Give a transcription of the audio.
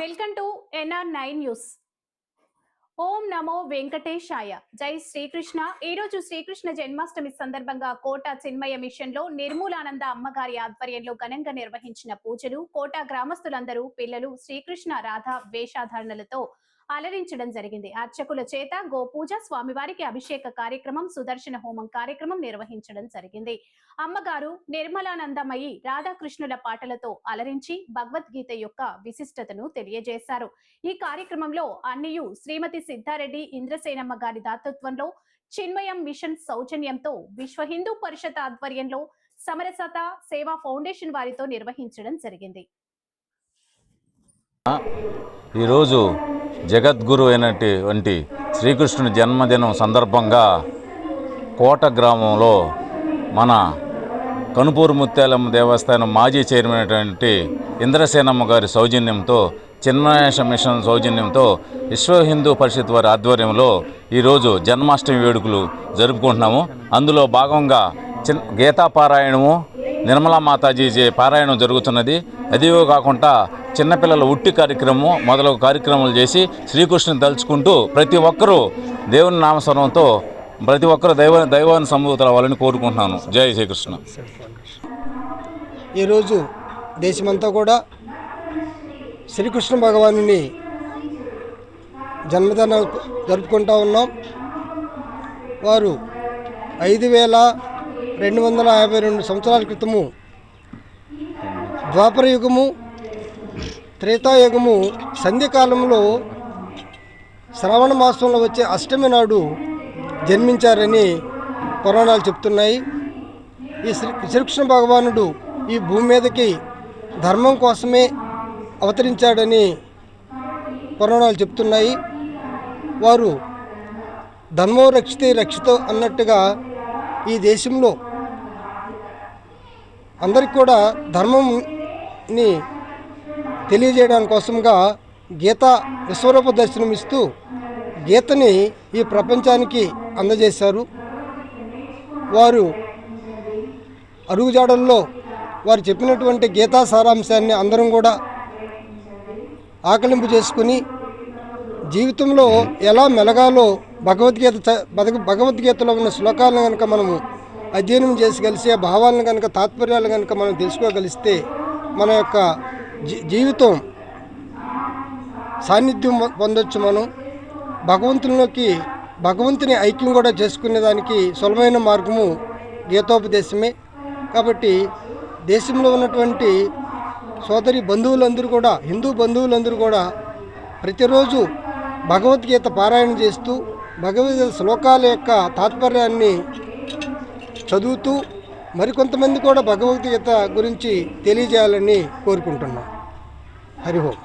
Welcome to NR nine news. ఓం నమో వెంకటేశాయ. జై శ్రీకృష్ణ. ఈ రోజు శ్రీకృష్ణ జన్మాష్టమి సందర్భంగా కోట చిన్మయ మిషన్లో నిర్మూలానంద అమ్మగారి ఆధ్వర్యంలో ఘనంగా నిర్వహించిన పూజలు కోట గ్రామస్తులందరూ పిల్లలు శ్రీకృష్ణ రాధ వేషాధారణలతో అలరించడం జరిగింది. అర్చకుల చేత గోపూజ స్వామివారికి అభిషేక కార్యక్రమం సుదర్శన హోమం కార్యక్రమం నిర్వహించడం జరిగింది. అమ్మగారు నిర్మలానందమయి రాధాకృష్ణుల పాటలతో అలరించి భగవద్గీత యొక్క విశిష్టతను తెలియజేశారు. ఈ కార్యక్రమంలో అన్నియు శ్రీమతి సిద్ధారెడ్డి ఇంద్రసేనమ్మ గారి దాతృత్వంలో చిన్మయం మిషన్ సౌజన్యంతో విశ్వ హిందూ పరిషత్ ఆధ్వర్యంలో సమరసత సేవా ఫౌండేషన్ వారితో నిర్వహించడం జరిగింది. ఈరోజు జగద్గురు అయినటువంటి శ్రీకృష్ణుని జన్మదినం సందర్భంగా కోట గ్రామంలో మన కనుపూరు ముత్యాలమ్మ దేవస్థానం మాజీ చైర్మన్ అయినటువంటి ఇంద్రసేనమ్మ గారి సౌజన్యంతో చిన్మయేష మిషన్ సౌజన్యంతో విశ్వ హిందూ పరిషత్ వారి ఆధ్వర్యంలో ఈరోజు జన్మాష్టమి వేడుకలు జరుపుకుంటున్నాము. అందులో భాగంగా చిన్ గీతాపారాయణము నిర్మలా మాతాజీ పారాయణం జరుగుతున్నది. అదివే కాకుండా చిన్నపిల్లల ఉట్టి కార్యక్రమం మొదలగు కార్యక్రమాలు చేసి శ్రీకృష్ణుని తలుచుకుంటూ ప్రతి ఒక్కరూ దేవుని నామస్వరంతో ప్రతి ఒక్కరు దైవ దైవాన్ని సంబూతులు అవ్వాలని కోరుకుంటున్నాను. జై శ్రీకృష్ణ. ఈరోజు దేశమంతా కూడా శ్రీకృష్ణ భగవాను జన్మదిన జరుపుకుంటా ఉన్నాం. వారు ఐదు వేల రెండు వందల యాభై రెండు సంవత్సరాల క్రితము ద్వాపర యుగము త్రేతాయుగము సంధ్యకాలంలో శ్రావణ మాసంలో వచ్చే అష్టమి నాడు జన్మించారని పురాణాలు చెప్తున్నాయి. ఈ శ్రీ శ్రీకృష్ణ భగవానుడు ఈ భూమి మీదకి ధర్మం కోసమే అవతరించాడని పురాణాలు చెప్తున్నాయి. వారు ధర్మం రక్షితే రక్షితో అన్నట్టుగా ఈ దేశంలో అందరికి కూడా ధర్మంని తెలియజేయడం కోసంగా గీత విశ్వరూప దర్శనం ఇస్తూ గీతని ఈ ప్రపంచానికి అందజేశారు. వారు అరుగుజాడల్లో వారు చెప్పినటువంటి గీతా సారాంశాన్ని అందరం కూడా ఆకలింపు చేసుకుని జీవితంలో ఎలా మెలగాలో భగవద్గీత భగవద్గీతలో ఉన్న శ్లోకాలను కనుక మనము అధ్యయనం చేసి కలిసి ఆ భావాలను కనుక తాత్పర్యాలు కనుక మనం తెలుసుకోగలిస్తే మన యొక్క జీ- జీవితం సాన్నిధ్యం పొందొచ్చు మనం. భగవంతునిలోకి భగవంతుని ఐక్యం కూడా చేసుకునేదానికి సులభమైన మార్గము గీతోపదేశమే. కాబట్టి దేశంలో ఉన్నటువంటి సోదరి బంధువులందరూ కూడా హిందూ బంధువులందరూ కూడా ప్రతిరోజు భగవద్గీత పారాయణ చేస్తూ భగవద్గీత శ్లోకాల యొక్క తాత్పర్యాన్ని చదువుతూ మరికొంతమంది కూడా భగవద్గీత గురించి తెలియజేయాలని కోరుకుంటున్నాం. హరిహోం.